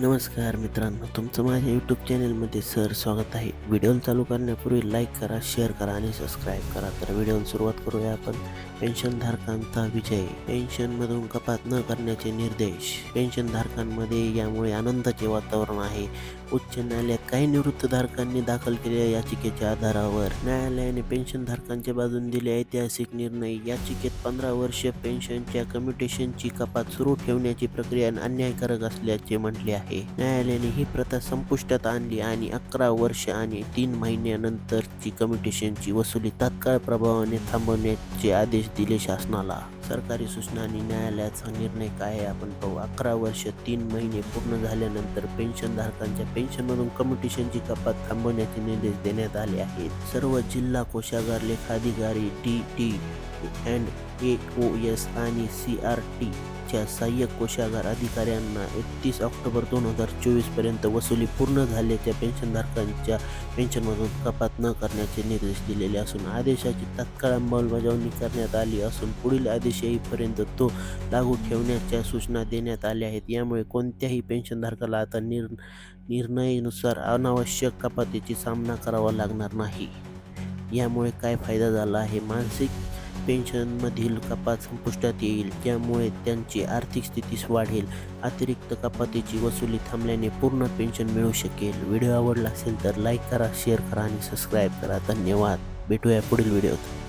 नमस्कार मित्रांनो तुमचं माझ्या यूट्यूब चॅनलमध्ये सर स्वागत आहे. व्हिडिओ चालू करण्यापूर्वी लाईक करा शेअर करा आणि सबस्क्राईब करा. तर व्हिडिओ सुरुवात करूया आपण. पेन्शनधारकांचा विजय. पेन्शनमधून कपात न करण्याचे निर्देश. पेन्शनधारकांमध्ये यामुळे आनंदाचे वातावरण आहे. उच्च न्यायालयात काही निवृत्तधारकांनी दाखल केलेल्या याचिकेच्या आधारावर न्यायालयाने पेन्शनधारकांच्या बाजूने दिले ऐतिहासिक निर्णय. याचिकेत पंधरा वर्ष पेन्शनच्या कम्युटेशनची कपात सुरू ठेवण्याची प्रक्रिया अन्यायकारक असल्याचे म्हटले आहे. न्यायालयाने ही प्रथा संपुष्टात आणली आणि अकरा वर्ष आणि तीन महिन्यानंतरची कम्युटेशनची वसुली तात्काळ प्रभावाने थांबवण्याचे आदेश दिले शासनाला. सरकारी सूचना आणि न्यायालयाचा निर्णय काय आहे आपण पाहू. अकरा वर्ष तीन महिने पूर्ण झाल्यानंतर पेन्शनधारकांच्या पेन्शनमधून कम्युटेशनची कपात थांबवण्याचे निर्देश देण्यात आले आहेत. सर्व जिल्हा कोषागार लेखाधिकारी T T and A O S आणि सी आर टी टीच्या सहाय्यक कोषागार अधिकाऱ्यांना एकतीस ऑक्टोबर दोन हजार चोवीसपर्यंत वसुली पूर्ण झाल्याच्या पेन्शनधारकांच्या पेन्शनमधून कपात न करण्याचे निर्देश दिलेले असून आदेशाची तात्काळ अंमलबजावणी करण्यात आली असून पुढील आदेश येईपर्यंत तो लागू ठेवण्याच्या सूचना देण्यात आल्या आहेत. यामुळे कोणत्याही पेन्शनधारकाला आता निर निर्णयानुसार अनावश्यक कपातीची सामना करावा लागणार नाही. यामुळे काय फायदा झाला आहे? मानसिक पेन्शनमधील कपात संपुष्टात येईल ज्यामुळे त्यांची आर्थिक स्थिती वाढेल. अतिरिक्त कपातीची वसुली थांबल्याने पूर्ण पेन्शन मिळू शकेल. व्हिडिओ आवडला असेल तर लाईक करा शेअर करा आणि सबस्क्राईब करा. धन्यवाद. भेटूया पुढील व्हिडिओत